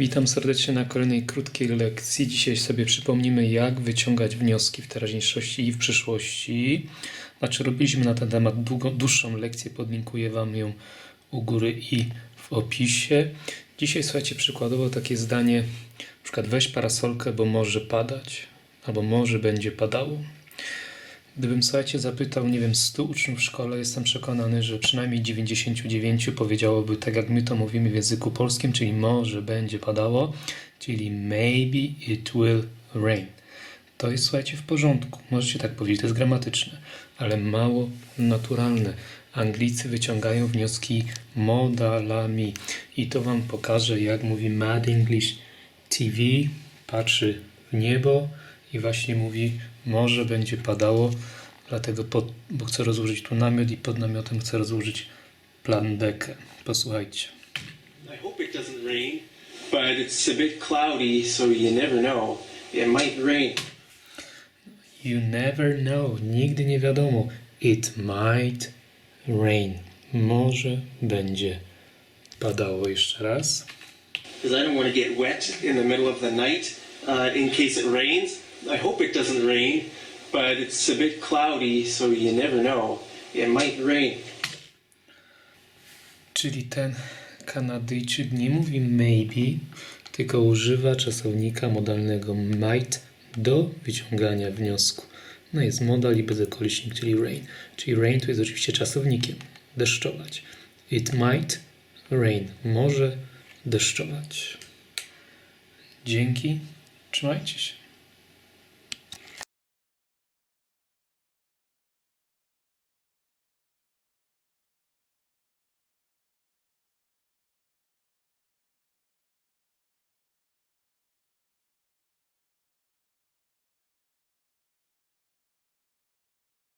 Witam serdecznie na kolejnej krótkiej lekcji. Dzisiaj sobie przypomnimy, jak wyciągać wnioski w teraźniejszości i w przyszłości. Znaczy, robiliśmy na ten temat długo, dłuższą lekcję, podlinkuję Wam ją u góry i w opisie. Dzisiaj słuchajcie, przykładowo takie zdanie, na przykład weź parasolkę, bo może padać, albo może będzie padało. Gdybym, słuchajcie, zapytał, nie wiem, 100 uczniów w szkole, jestem przekonany, że przynajmniej 99 powiedziałoby tak, jak my to mówimy w języku polskim, czyli może będzie padało, czyli maybe it will rain. To jest, słuchajcie, w porządku. Możecie tak powiedzieć, to jest gramatyczne, ale mało naturalne. Anglicy wyciągają wnioski modalami i to Wam pokażę, jak mówi Mad English TV. Patrzy w niebo i właśnie mówi, może będzie padało, dlatego pod, bo chcę rozłożyć tu namiot i pod namiotem chcę rozłożyć plandekę. Posłuchajcie. I hope it doesn't rain, but it's a bit cloudy, so you never know. It might rain. You never know. Nigdy nie wiadomo. It might rain. Może będzie padało jeszcze raz. Because I don't want to get wet in the middle of the night uh, in case it rains. I hope it doesn't rain, but it's a bit cloudy, so you never know. It might rain. Czyli ten Kanadyjczyk nie mówi maybe, tylko używa czasownika modalnego might do wyciągania wniosku. No jest modal i bezokolicznik, czyli rain. Czyli rain to jest oczywiście czasownikiem. Deszczować. It might rain. Może deszczować. Dzięki. Trzymajcie się.